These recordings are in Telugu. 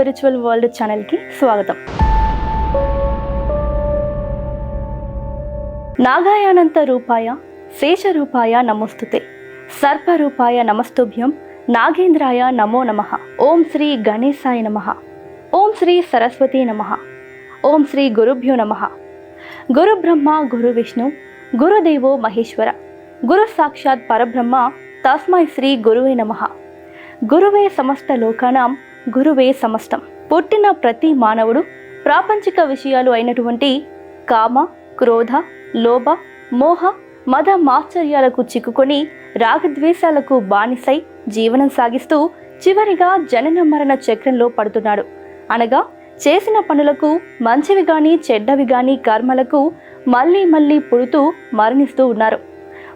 స్పిరిచువల్ వరల్డ్ ఛానల్కి స్వాగతం. నాగాయానంత రూపాయ శేష రూపాయ నమోస్తుతే. సర్పరూపాయ నమస్తుభ్యం నాగేంద్రాయ నమో నమ. ఓం శ్రీ గణేశాయ నమ. ఓం శ్రీ సరస్వతి నమ. ఓం శ్రీ గురుభ్యో నమ. గురు బ్రహ్మ గురు విష్ణు గురుదేవో మహేశ్వర. గురు సాక్షాత్ పరబ్రహ్మ తస్మై శ్రీ గురువే నమ. గురువే సమస్త లోకానాం గురువే సమస్తం. పుట్టిన ప్రతి మానవుడు ప్రాపంచిక విషయాలు అయినటువంటి కామ క్రోధ లోభ మోహ మద మాశ్చర్యాలకు చిక్కుకొని రాగద్వేషాలకు బానిసై జీవనం సాగిస్తూ చివరిగా జనన మరణ చక్రంలో పడుతున్నాడు. అనగా చేసిన పనులకు మంచివి కానీ చెడ్డవి కానీ కర్మలకు మళ్ళీ మళ్ళీ పుడుతూ మరణిస్తూ ఉన్నారు.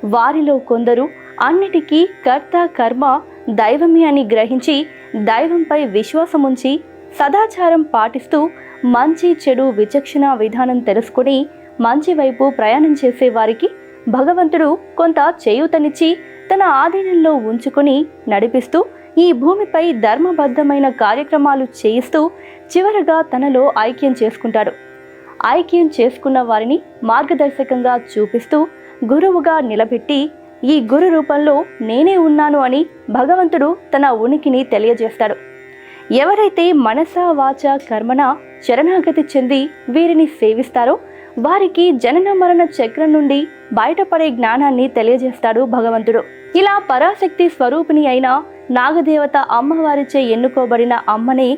వారిలో కొందరు అన్నిటికీ కర్త కర్మ దైవమే అని గ్రహించి దైవంపై విశ్వాసముంచి సదాచారం పాటిస్తూ మంచి చెడు విచక్షణ విధానం తెలుసుకుని మంచి వైపు ప్రయాణం చేసే వారికి భగవంతుడు కొంత చేయూతనిచ్చి తన ఆధీనంలో ఉంచుకొని నడిపిస్తూ ఈ భూమిపై ధర్మబద్ధమైన కార్యక్రమాలు చేయిస్తూ చివరగా తనలో ఐక్యం చేసుకుంటాడు. ఐక్యం చేసుకున్న వారిని మార్గదర్శకంగా చూపిస్తూ గురువుగా నిలబెట్టి ఈ గురు రూపంలో నేనే ఉన్నాను అని భగవంతుడు తన ఉనికిని తెలియజేస్తాడు. ఎవరైతే మనస వాచ కర్మన శరణాగతి చెంది వీరిని సేవిస్తారో వారికి జనన మరణ చక్రం నుండి బయటపడే జ్ఞానాన్ని తెలియజేస్తాడు భగవంతుడు. ఇలా పరాశక్తి స్వరూపిణి అయిన నాగదేవత అమ్మవారిచే ఎన్నుకోబడిన అమ్మనే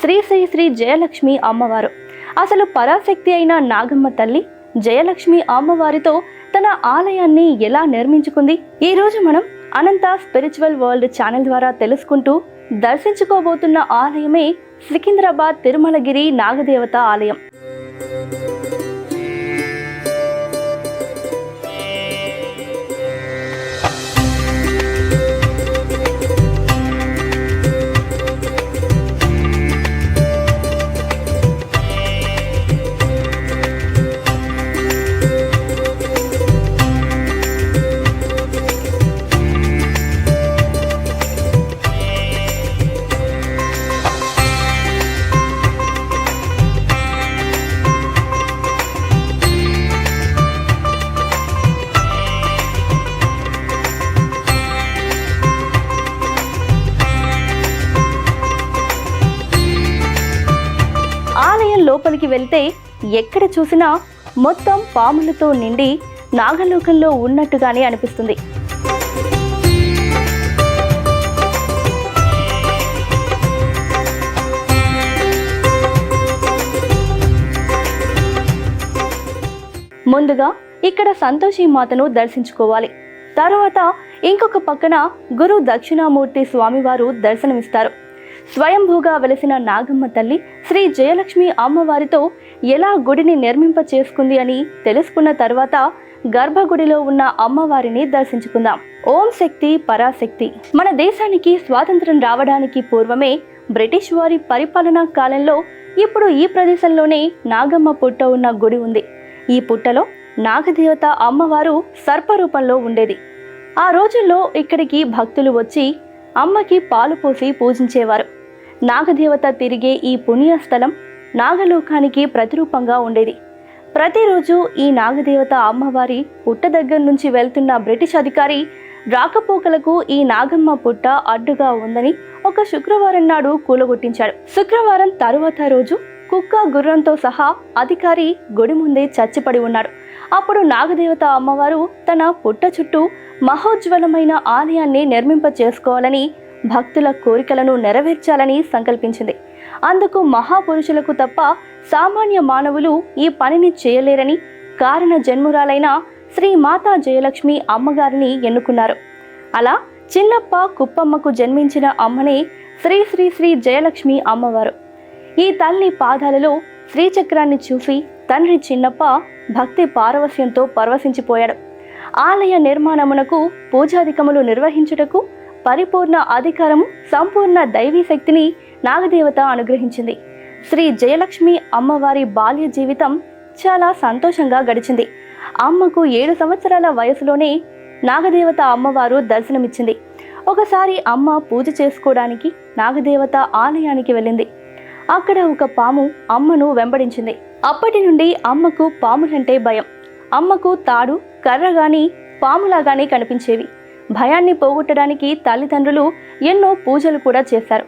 శ్రీ శ్రీ శ్రీ జయలక్ష్మి అమ్మవారు. అసలు పరాశక్తి అయిన నాగమ్మ తల్లి జయలక్ష్మి అమ్మవారితో తన ఆలయాన్ని ఎలా నిర్మించుకుంది? ఈ రోజు మనం అనంత స్పిరిచువల్ వరల్డ్ ఛానల్ ద్వారా తెలుసుకుంటూ దర్శించుకోబోతున్న ఆలయమే సికింద్రాబాద్ తిరుమలగిరి నాగదేవత ఆలయం. లోపలికి వెళ్తే ఎక్కడ చూసినా మొత్తం పాములతో నిండి నాగలోకంలో ఉన్నట్టుగానే అనిపిస్తుంది. ముందుగా ఇక్కడ సంతోషి మాతను దర్శించుకోవాలి. తర్వాత ఇంకొక పక్కన గురు దక్షిణామూర్తి స్వామివారు దర్శనమిస్తారు. స్వయంభూగా వెలిసిన నాగమ్మ తల్లి శ్రీ జయలక్ష్మి అమ్మవారితో ఎలా గుడిని నిర్మింప చేసుకుంది అని తెలుసుకున్న తర్వాత గర్భగుడిలో ఉన్న అమ్మవారిని దర్శించుకుందాం. ఓం శక్తి పరాశక్తి. మన దేశానికి స్వాతంత్రం రావడానికి పూర్వమే బ్రిటిష్ వారి పరిపాలనా కాలంలో ఇప్పుడు ఈ ప్రదేశంలోనే నాగమ్మ పుట్ట ఉన్న గుడి ఉంది. ఈ పుట్టలో నాగదేవత అమ్మవారు సర్పరూపంలో ఉండేది. ఆ రోజుల్లో ఇక్కడికి భక్తులు వచ్చి అమ్మకి పాలు పోసి పూజించేవారు. నాగదేవత తిరిగే ఈ పుణ్యస్థలం నాగలోకానికి ప్రతిరూపంగా ఉండేది. ప్రతిరోజు ఈ నాగదేవత అమ్మవారి పుట్ట దగ్గర నుంచి వెళ్తున్న బ్రిటిష్ అధికారి రాకపోకలకు ఈ నాగమ్మ పుట్ట అడ్డుగా ఉందని ఒక శుక్రవారం నాడు కూలగొట్టించాడు. శుక్రవారం తరువాత రోజు కుక్క గుర్రంతో సహా అధికారి గుడి ముందే చచ్చిపడి ఉన్నాడు. అప్పుడు నాగదేవత అమ్మవారు తన పుట్ట చుట్టూ మహోజ్వలమైన ఆలయాన్ని నిర్మింప చేసుకోవాలని భక్తుల కోరికలను నెరవేర్చాలని సంకల్పించింది. అందుకు మహాపురుషులకు తప్ప సామాన్య మానవులు ఈ పనిని చేయలేరని కారణ జన్మురాలైన శ్రీ మాతా జయలక్ష్మి అమ్మగారిని ఎన్నుకున్నారు. అలా చిన్నప్ప కుప్పమ్మకు జన్మించిన అమ్మనే శ్రీ శ్రీ శ్రీ జయలక్ష్మి అమ్మవారు. ఈ తల్లి పాదాలలో శ్రీచక్రాన్ని చూసి తండ్రి చిన్నప్ప భక్తి పారవస్యంతో పరవశించిపోయాడు. ఆలయ నిర్మాణమునకు పూజాధికములు నిర్వహించుటకు పరిపూర్ణ అధికారము సంపూర్ణ దైవీ శక్తిని నాగదేవత అనుగ్రహించింది. శ్రీ జయలక్ష్మి అమ్మవారి బాల్య జీవితం చాలా సంతోషంగా గడిచింది. అమ్మకు ఏడు సంవత్సరాల వయసులోనే నాగదేవత అమ్మవారు దర్శనమిచ్చింది. ఒకసారి అమ్మ పూజ చేసుకోవడానికి నాగదేవత ఆలయానికి వెళ్ళింది. అక్కడ ఒక పాము అమ్మను వెంబడించింది. అప్పటి నుండి అమ్మకు పాములంటే భయం. అమ్మకు తాడు కర్ర కానీ పాములాగానే కనిపించేవి. భయాన్ని పోగొట్టడానికి తల్లిదండ్రులు ఎన్నో పూజలు కూడా చేశారు.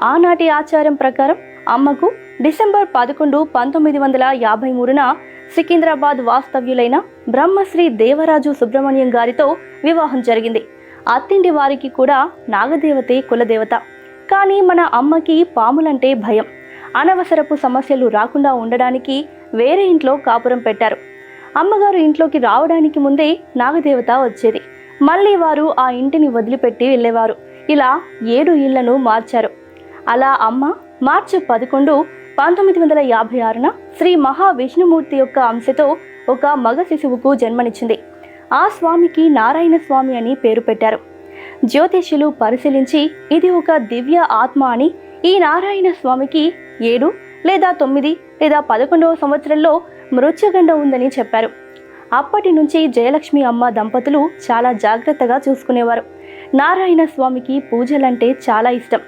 ఆనాటి ఆచారం ప్రకారం అమ్మకు డిసెంబర్ పదకొండు పంతొమ్మిది వందల యాభై మూడున సికింద్రాబాద్ వాస్తవ్యులైన బ్రహ్మశ్రీ దేవరాజు సుబ్రహ్మణ్యం గారితో వివాహం జరిగింది. అత్తింటి వారికి కూడా నాగదేవతే కులదేవత. కానీ మన అమ్మకి పాములంటే భయం. అనవసరపు సమస్యలు రాకుండా ఉండడానికి వేరే ఇంట్లో కాపురం పెట్టారు. అమ్మగారు ఇంట్లోకి రావడానికి ముందే నాగదేవత వచ్చేది. మళ్ళీ వారు ఆ ఇంటిని వదిలిపెట్టి వెళ్ళేవారు. ఇలా ఏడు ఇళ్ళను మార్చారు. అలా అమ్మ మార్చి పదకొండు పంతొమ్మిది వందల యాభై ఆరున శ్రీ మహావిష్ణుమూర్తి యొక్క అంశతో ఒక మగ శిశువుకు జన్మనిచ్చింది. ఆ స్వామికి నారాయణ స్వామి అని పేరు పెట్టారు. జ్యోతిష్యులు పరిశీలించి ఇది ఒక దివ్య ఆత్మ అని ఈ నారాయణ స్వామికి ఏడు లేదా తొమ్మిది లేదా పదకొండవ సంవత్సరంలో మృత్యుగండం ఉందని చెప్పారు. అప్పటి నుంచి జయలక్ష్మి అమ్మ దంపతులు చాలా జాగ్రత్తగా చూసుకునేవారు. నారాయణ స్వామికి పూజలంటే చాలా ఇష్టం.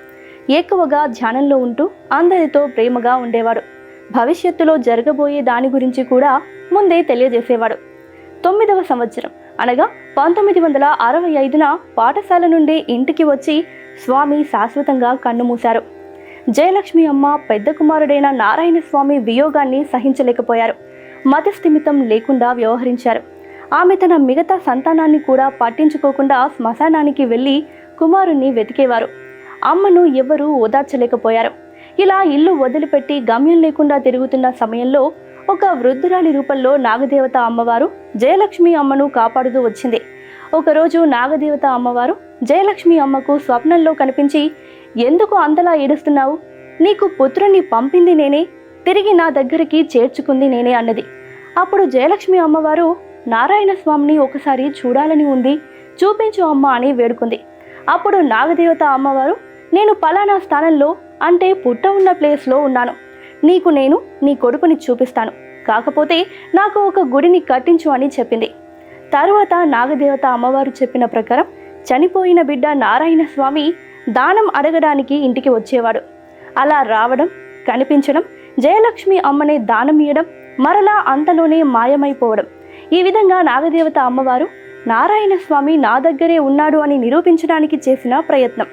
ఎక్కువగా ధ్యానంలో ఉంటూ అందరితో ప్రేమగా ఉండేవాడు. భవిష్యత్తులో జరగబోయే దాని గురించి కూడా ముందే తెలియజేసేవాడు. తొమ్మిదవ సంవత్సరం అనగా పంతొమ్మిది వందల అరవై ఐదున పాఠశాల నుండి ఇంటికి వచ్చి స్వామి శాశ్వతంగా కన్నుమూశారు జయలక్ష్మి అమ్మ పెద్ద కుమారుడైన నారాయణస్వామి వియోగాన్ని సహించలేకపోయారు. మతస్థిమితం లేకుండా వ్యవహరించారు. ఆమె తన మిగతా సంతానాన్ని కూడా పట్టించుకోకుండా శ్మశానానికి వెళ్ళి కుమారుణ్ణి వెతికేవారు. అమ్మను ఎవరూ ఓదార్చలేకపోయారు. ఇలా ఇల్లు వదిలిపెట్టి గమ్యం లేకుండా తిరుగుతున్న సమయంలో ఒక వృద్ధురాలి రూపంలో నాగదేవత అమ్మవారు జయలక్ష్మి అమ్మను కాపాడుతూ వచ్చింది. ఒకరోజు నాగదేవత అమ్మవారు జయలక్ష్మి అమ్మకు స్వప్నంలో కనిపించి ఎందుకు అంతలా ఏడుస్తున్నావు? నీకు పుత్రుణ్ణి పంపింది నేనే తిరిగి నా దగ్గరికి చేర్చుకుంది నేనే అన్నది. అప్పుడు జయలక్ష్మి అమ్మవారు నారాయణ స్వామిని ఒకసారి చూడాలని ఉంది చూపించు అమ్మ అని వేడుకుంది. అప్పుడు నాగదేవత అమ్మవారు నేను పలానా స్థానంలో అంటే పుట్ట ఉన్న ప్లేస్లో ఉన్నాను. నీకు నేను నీ కొడుకుని చూపిస్తాను. కాకపోతే నాకు ఒక గుడిని కట్టించు అని చెప్పింది. తరువాత నాగదేవత అమ్మవారు చెప్పిన ప్రకారం చనిపోయిన బిడ్డ నారాయణ స్వామి దానం అడగడానికి ఇంటికి వచ్చేవాడు. అలా రావడం కనిపించడం జయలక్ష్మి అమ్మనే దానం ఇయ్యడం మరలా అంతలోనే మాయమైపోవడం. ఈ విధంగా నాగదేవత అమ్మవారు నారాయణ స్వామి నా దగ్గరే ఉన్నాడు అని నిరూపించడానికి చేసిన ప్రయత్నం.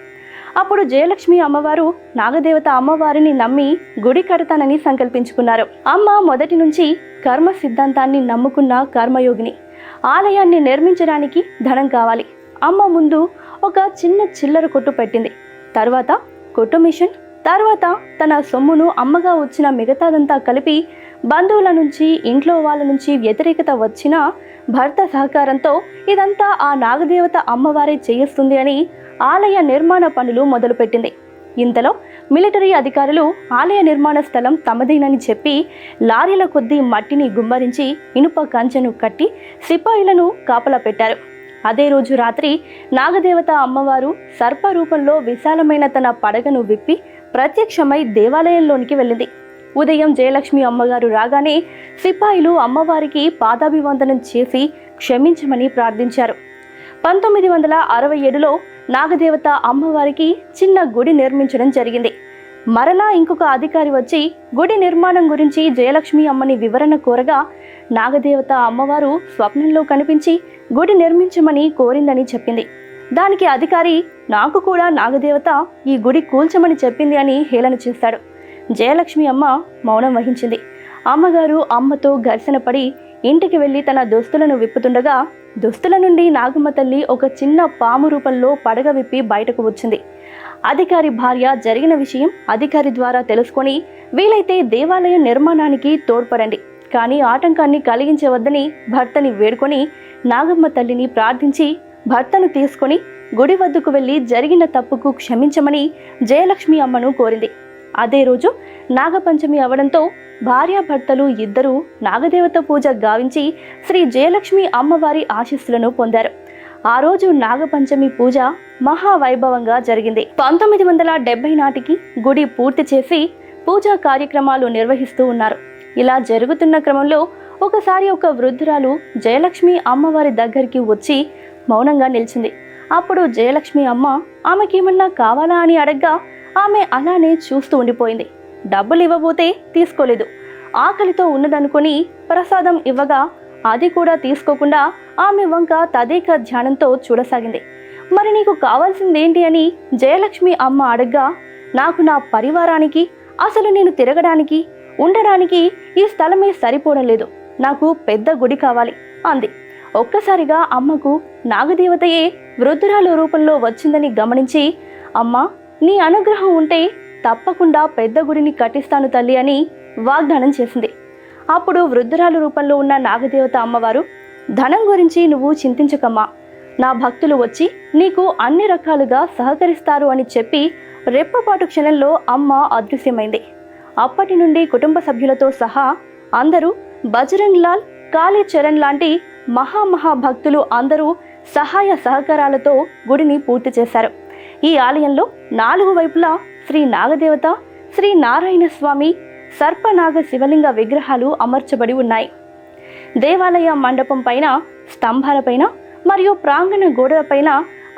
అప్పుడు జయలక్ష్మి అమ్మవారు నాగదేవత అమ్మవారిని నమ్మి గుడి కడతానని సంకల్పించుకున్నారు. అమ్మ మొదటి నుంచి కర్మ సిద్ధాంతాన్ని నమ్ముకున్న కర్మయోగిని. ఆలయాన్ని నిర్మించడానికి ధనం కావాలి. అమ్మ ముందు ఒక చిన్న చిల్లర కొట్టు పెట్టింది. తర్వాత కొట్టు మిషన్ తర్వాత తన సొమ్మును అమ్మగా వచ్చిన మిగతాదంతా కలిపి బంధువుల నుంచి ఇంట్లో వాళ్ళ నుంచి వ్యతిరేకత వచ్చిన భర్త సహకారంతో ఇదంతా ఆ నాగదేవత అమ్మవారే చేయిస్తుంది అని ఆలయ నిర్మాణ పనులు మొదలుపెట్టింది. ఇంతలో మిలిటరీ అధికారులు ఆలయ నిర్మాణ స్థలం తమదేనని చెప్పి లారీల కొద్దీ మట్టిని గుమ్మరించి ఇనుప కంచెను కట్టి సిపాయిలను కాపలా పెట్టారు. అదే రోజు రాత్రి నాగదేవత అమ్మవారు సర్ప రూపంలో విశాలమైన తన పడగను విప్పి ప్రత్యక్షమై దేవాలయంలోనికి వెళ్ళింది. ఉదయం జయలక్ష్మి అమ్మగారు రాగానే సిపాయిలు అమ్మవారికి పాదాభివందనం చేసి క్షమించమని ప్రార్థించారు. పంతొమ్మిది వందల అరవై ఏడులో నాగదేవత అమ్మవారికి చిన్న గుడి నిర్మించడం జరిగింది. మరలా ఇంకొక అధికారి వచ్చి గుడి నిర్మాణం గురించి జయలక్ష్మి అమ్మని వివరణ కోరగా నాగదేవత అమ్మవారు స్వప్నంలో కనిపించి గుడి నిర్మించమని కోరిందని చెప్పింది. దానికి అధికారి నాకు కూడా నాగదేవత ఈ గుడి కూల్చమని చెప్పింది అని హేళన చేశాడు. జయలక్ష్మి అమ్మ మౌనం వహించింది. అమ్మగారు అమ్మతో ఘర్షణ పడి ఇంటికి వెళ్ళి తన దుస్తులను విప్పుతుండగా దుస్తుల నుండి నాగమ్మ తల్లి ఒక చిన్న పాము రూపంలో పడగ విప్పి బయటకు వచ్చింది. అధికారి భార్య జరిగిన విషయం అధికారి ద్వారా తెలుసుకొని వీలైతే దేవాలయం నిర్మాణానికి తోడ్పడండి. కానీ ఆటంకాన్ని కలిగించవద్దని భర్తని వేడుకొని నాగమ్మ తల్లిని ప్రార్థించి భర్తను తీసుకొని గుడి వద్దకు వెళ్ళి జరిగిన తప్పుకు క్షమించమని జయలక్ష్మి అమ్మను కోరింది. అదే రోజు నాగపంచమి అవడంతో భార్యాభర్తలు ఇద్దరూ నాగదేవత పూజ గావించి శ్రీ జయలక్ష్మి అమ్మవారి ఆశీస్సులను పొందారు. ఆ రోజు నాగపంచమి పూజ మహావైభవంగా జరిగింది. పంతొమ్మిది వందల డెబ్బై నాటికి గుడి పూర్తి చేసి పూజా కార్యక్రమాలు నిర్వహిస్తూ ఉన్నారు. ఇలా జరుగుతున్న క్రమంలో ఒకసారి ఒక వృద్ధురాలు జయలక్ష్మి అమ్మవారి దగ్గరికి వచ్చి మౌనంగా నిలిచింది. అప్పుడు జయలక్ష్మి అమ్మ ఆమెకేమన్నా కావాలా? అని అడగ్గా ఆమె అలానే చూస్తూ ఉండిపోయింది. డబ్బులు ఇవ్వబోతే తీసుకోలేదు. ఆకలితో ఉన్నదనుకొని ప్రసాదం ఇవ్వగా అది కూడా తీసుకోకుండా ఆమె వంక తదేక ధ్యానంతో చూడసాగింది. మరి నీకు కావాల్సిందేంటి? అని జయలక్ష్మి అమ్మ అడగ్గా నాకు నా పరివారానికి అసలు నేను తిరగడానికి ఉండడానికి ఈ స్థలమే సరిపోవడం లేదు. నాకు పెద్ద గుడి కావాలి అంది. ఒక్కసారిగా అమ్మకు నాగదేవతయే వృద్ధురాలు రూపంలో వచ్చిందని గమనించి అమ్మ నీ అనుగ్రహం ఉంటే తప్పకుండా పెద్ద గుడిని కట్టిస్తాను తల్లి అని వాగ్దానం చేసింది. అప్పుడు వృద్ధురాలు రూపంలో ఉన్న నాగదేవత అమ్మవారు ధనం గురించి నువ్వు చింతించకమ్మా. నా భక్తులు వచ్చి నీకు అన్ని రకాలుగా సహకరిస్తారు అని చెప్పి రెప్పపాటు క్షణంలో అమ్మ అదృశ్యమైంది. అప్పటి నుండి కుటుంబ సభ్యులతో సహా అందరూ బజరంగ్ లాల్ కాళీ చరణ్ లాంటి మహామహాభక్తులు అందరూ సహాయ సహకారాలతో గుడిని పూర్తి చేశారు. ఈ ఆలయంలో నాలుగు వైపులా శ్రీ నాగదేవత శ్రీ నారాయణ స్వామి సర్పనాగ శివలింగ విగ్రహాలు అమర్చబడి ఉన్నాయి. దేవాలయ మండపం పైన స్తంభాలపైన మరియు ప్రాంగణ గోడలపైన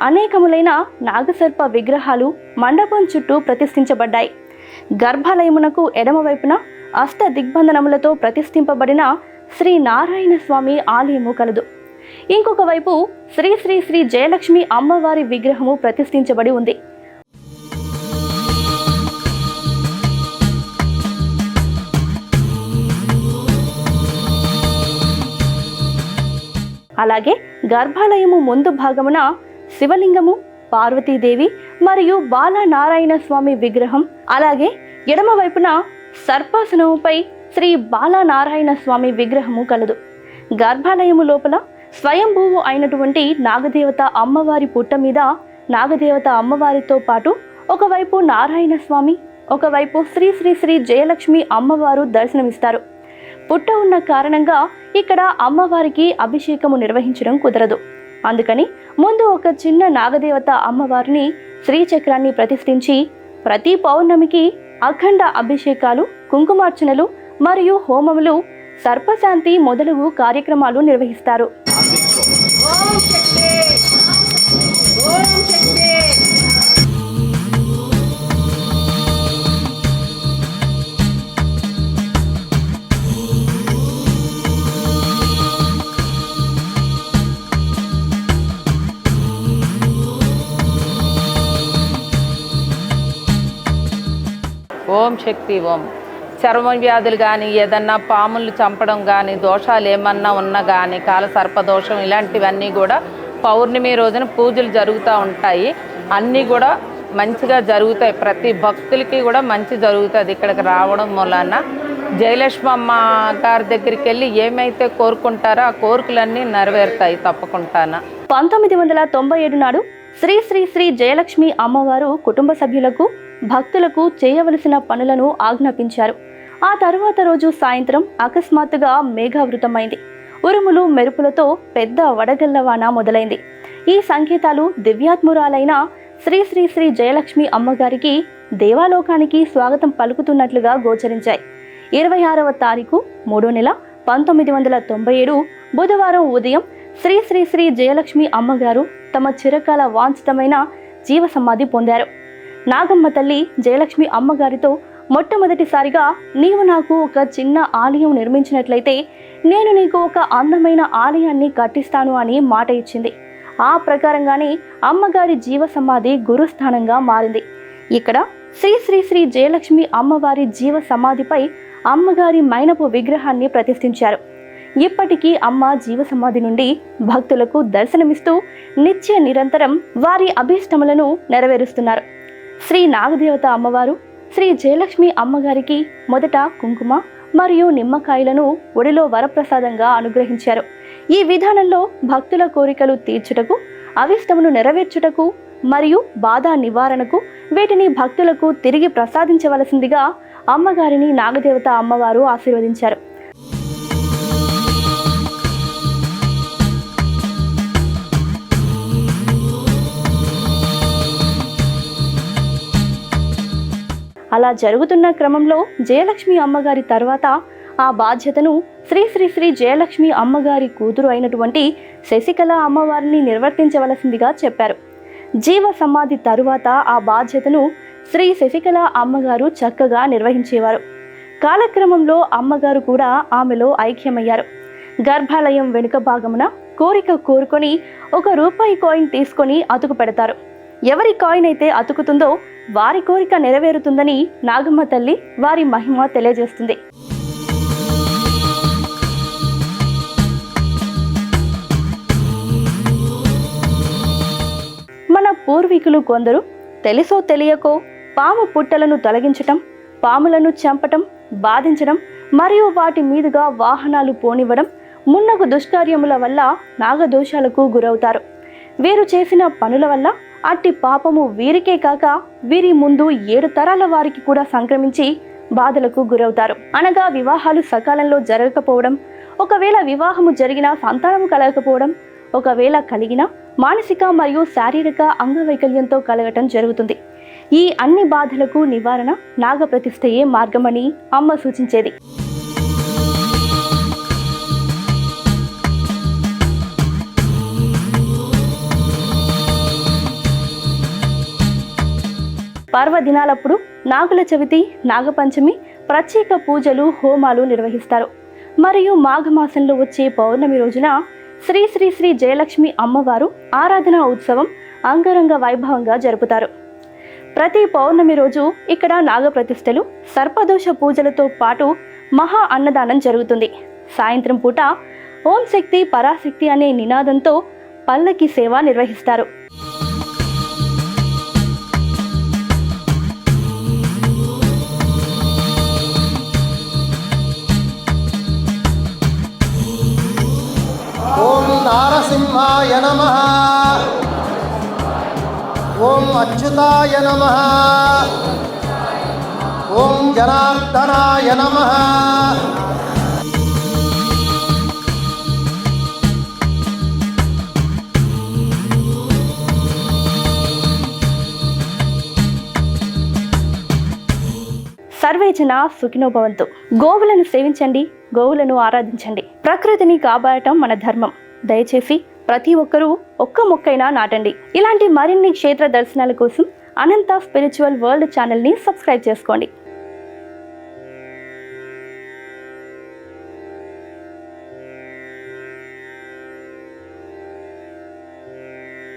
అనేకములైన నాగసర్ప విగ్రహాలు మండపం చుట్టూ ప్రతిష్ఠించబడ్డాయి. గర్భాలయమునకు ఎడమవైపున అష్ట దిగ్బంధనములతో ప్రతిష్ఠింపబడిన శ్రీ నారాయణ స్వామి ఆలయము కలదు. ఇంకొక వైపు శ్రీ శ్రీ శ్రీ జయలక్ష్మి అమ్మవారి విగ్రహము ప్రతిష్ఠించబడి ఉంది. అలాగే గర్భాలయము ముందు భాగమున శివలింగము పార్వతీదేవి మరియు బాలనారాయణ స్వామి విగ్రహం అలాగే ఎడమ వైపున సర్పాసనముపై శ్రీ బాలనారాయణ స్వామి విగ్రహము కలదు. గర్భాలయము లోపల స్వయంభూవు అయినటువంటి నాగదేవత అమ్మవారి పుట్ట మీద నాగదేవత అమ్మవారితో పాటు ఒకవైపు నారాయణ స్వామి ఒకవైపు శ్రీ శ్రీ శ్రీ జయలక్ష్మి అమ్మవారు దర్శనమిస్తారు. పుట్ట ఉన్న కారణంగా ఇక్కడ అమ్మవారికి అభిషేకము నిర్వహించడం కుదరదు. అందుకని ముందు ఒక చిన్న నాగదేవత అమ్మవారిని శ్రీచక్రాన్ని ప్రతిష్ఠించి ప్రతి పౌర్ణమికి అఖండ అభిషేకాలు కుంకుమార్చనలు మరియు హోమములు సర్పశాంతి మొదలగు కార్యక్రమాలు నిర్వహిస్తారు. శక్తి ఓం చర్మ వ్యాధులు కానీ ఏదన్నా పాములు చంపడం కానీ దోషాలు ఏమన్నా ఉన్నా కానీ కాల సర్పదోషం ఇలాంటివన్నీ కూడా పౌర్ణమి రోజున పూజలు జరుగుతూ ఉంటాయి. అన్నీ కూడా మంచిగా జరుగుతాయి. ప్రతి భక్తులకి కూడా మంచి జరుగుతుంది ఇక్కడికి రావడం మూలాన. జయలక్ష్మి అమ్మ గారి దగ్గరికి వెళ్ళి ఏమైతే కోరుకుంటారో ఆ కోరికలన్నీ నెరవేరుతాయి తప్పకుండా పంతొమ్మిది వందల తొంభై ఏడు నాడు శ్రీ శ్రీ శ్రీ జయలక్ష్మి అమ్మవారు కుటుంబ సభ్యులకు భక్తులకు చేయవలసిన పనులను ఆజ్ఞాపించారు. ఆ తరువాత రోజు సాయంత్రం అకస్మాత్తుగా మేఘావృతమైంది. ఉరుములు మెరుపులతో పెద్ద వడగల్లవాన మొదలైంది. ఈ సంకేతాలు దివ్యాత్మురాలైన శ్రీ శ్రీ శ్రీ జయలక్ష్మి అమ్మగారికి దేవాలోకానికి స్వాగతం పలుకుతున్నట్లుగా గోచరించాయి. ఇరవై ఆరవ తారీఖు మూడో నెల పంతొమ్మిది వందల తొంభై ఏడు బుధవారం ఉదయం శ్రీ శ్రీ శ్రీ జయలక్ష్మి అమ్మగారు తమ చిరకాల వాంఛితమైన జీవ సమాధి పొందారు. నాగమ్మ తల్లి జయలక్ష్మి అమ్మగారితో మొట్టమొదటిసారిగా నీవు నాకు ఒక చిన్న ఆలయం నిర్మించినట్లయితే నేను నీకు ఒక అందమైన ఆలయాన్ని కట్టిస్తాను అని మాట ఇచ్చింది. ఆ ప్రకారంగానే అమ్మగారి జీవ సమాధి గురుస్థానంగా మారింది. ఇక్కడ శ్రీ శ్రీ శ్రీ జయలక్ష్మి అమ్మవారి జీవ సమాధిపై అమ్మగారి మైనపు విగ్రహాన్ని ప్రతిష్ఠించారు. ఇప్పటికీ అమ్మ జీవ సమాధి నుండి భక్తులకు దర్శనమిస్తూ నిత్య నిరంతరం వారి అభీష్టములను నెరవేరుస్తున్నారు. శ్రీ నాగదేవత అమ్మవారు శ్రీ జయలక్ష్మి అమ్మగారికి మొదట కుంకుమ మరియు నిమ్మకాయలను ఒడిలో వరప్రసాదంగా అనుగ్రహించారు. ఈ విధానంలో భక్తుల కోరికలు తీర్చుటకు అవిష్టమును నెరవేర్చుటకు మరియు బాధ నివారణకు వీటిని భక్తులకు తిరిగి ప్రసాదించవలసిందిగా అమ్మగారిని నాగదేవత అమ్మవారు ఆశీర్వదించారు. అలా జరుగుతున్న క్రమంలో జయలక్ష్మి అమ్మగారి తర్వాత ఆ బాధ్యతను శ్రీ శ్రీ శ్రీ జయలక్ష్మి అమ్మగారి కూతురు అయినటువంటి శశికళ అమ్మవారిని నిర్వర్తించవలసిందిగా చెప్పారు. జీవ సమాధి తరువాత ఆ బాధ్యతను శ్రీ శశికళ అమ్మగారు చక్కగా నిర్వహించేవారు. కాలక్రమంలో అమ్మగారు కూడా ఆమెలో ఐక్యమయ్యారు. గర్భాలయం వెనుక భాగమున కోరిక కోరుకొని ఒక రూపాయి కాయిన్ తీసుకొని అతుకు పెడతారు. ఎవరి కాయిన్ అయితే అతుకుతుందో వారి కోరిక నెరవేరుతుందని నాగమ్మ తల్లి వారి మహిమ తెలియజేస్తుంది. మన పూర్వీకులు కొందరు తెలుసో తెలియకో పాము పుట్టలను తొలగించటం పాములను చంపటం బాధించడం మరియు వాటి మీదుగా వాహనాలు పోనివ్వడం మున్నగు దుష్కార్యముల వల్ల నాగదోషాలకు గురవుతారు. వీరు చేసిన పనుల వల్ల అట్టి పాపము వీరికే కాక వీరి ముందు ఏడు తరాల వారికి కూడా సంక్రమించి బాధలకు గురవుతారు. అనగా వివాహాలు సకాలంలో జరగకపోవడం ఒకవేళ వివాహము జరిగినా సంతానం కలగకపోవడం ఒకవేళ కలిగిన మానసిక మరియు శారీరక అంగవైకల్యంతో కలగటం జరుగుతుంది. ఈ అన్ని బాధలకు నివారణ నాగప్రతిష్టయే మార్గమని అమ్మ సూచించేది. పర్వదినాలప్పుడు నాగుల చవితి నాగపంచమి ప్రత్యేక పూజలు హోమాలు నిర్వహిస్తారు. మరియు మాఘమాసంలో వచ్చే పౌర్ణమి రోజున శ్రీ శ్రీ శ్రీ జయలక్ష్మి అమ్మవారు ఆరాధన ఉత్సవం అంగరంగ వైభవంగా జరుపుతారు. ప్రతి పౌర్ణమి రోజు ఇక్కడ నాగప్రతిష్టలు సర్పదోష పూజలతో పాటు మహా అన్నదానం జరుగుతుంది. సాయంత్రం పూట ఓం శక్తి పరాశక్తి అనే నినాదంతో పల్లకి సేవ నిర్వహిస్తారు. అచ్యుతాయ నమ. ఓం అచ్యుతాయ నమ. ఓం జనార్దనాయ నమ. సర్వే జన సుఖినోభవంతు గోవులను సేవించండి గోవులను ఆరాధించండి. ప్రకృతిని కాపాడటం మన ధర్మం. దయచేసి ప్రతి ఒక్కరూ ఒక్క మొక్కైనా నాటండి. ఇలాంటి మరిన్ని క్షేత్ర దర్శనాల కోసం అనంత స్పిరిచువల్ వరల్డ్ ఛానల్ని సబ్స్క్రైబ్ చేసుకోండి.